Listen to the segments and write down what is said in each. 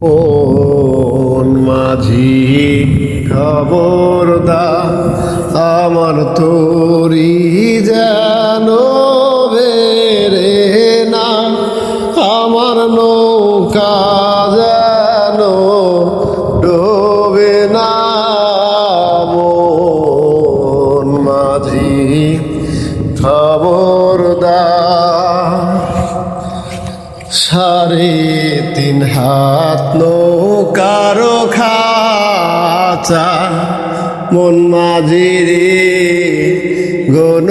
কোন মাঝি খবরদা আমার তোরি যেন বেরে না, আমার নৌকা যেন ডোবে না। মন মাঝি খবরদার সাড়ে তিন হাত নৌকারো খাচা মন মাঝি রে গন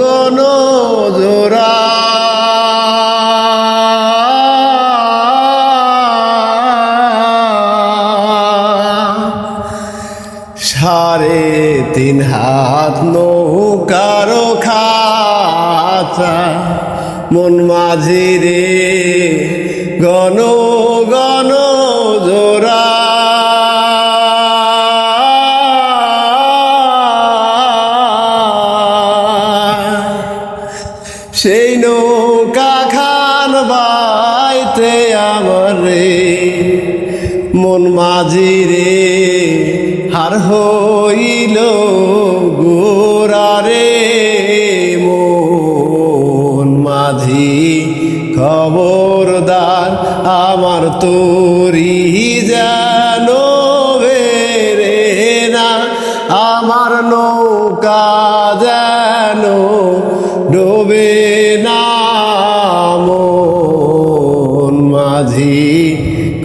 গন জোড়া। সাড়ে তিন হাত নৌকারো খাচা মন মাঝি রে, গণ গণ জোড়া। সেই নৌকা খান বাইতে আমার মন মাঝি রে, হার হইল গোরা রে। খবরদার আমার তোরি যেন বেরে না, আমার নৌকা যেন ডোবে না। মন মাঝি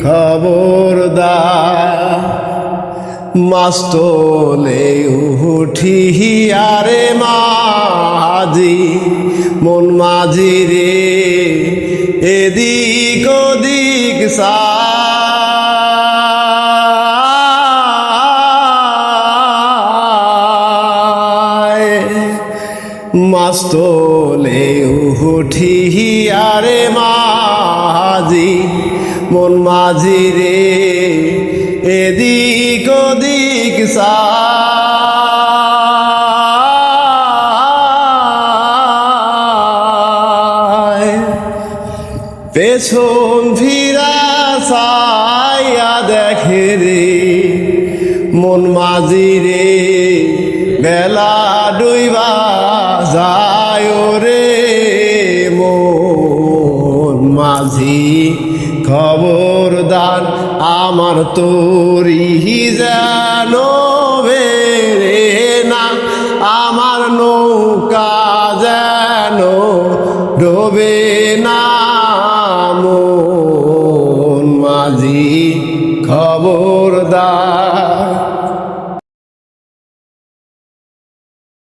খবরদার, মাস্তলে আরে মাঝি, মন মাঝি রে। এদিক ওদিক মাস্তলে উঠি আরে মাঝি মন মাঝি রে এদিক ওদিক সায় পেছন ফিরা সাইয়া দেখে রে, মন মাঝি রে, বেলা ডুইবা যায় রে মন মাঝি খবরদার আমার তোরি যেন বেরে না, আমার নৌকা যেন ডোবে না। মন মাঝি খবরদার।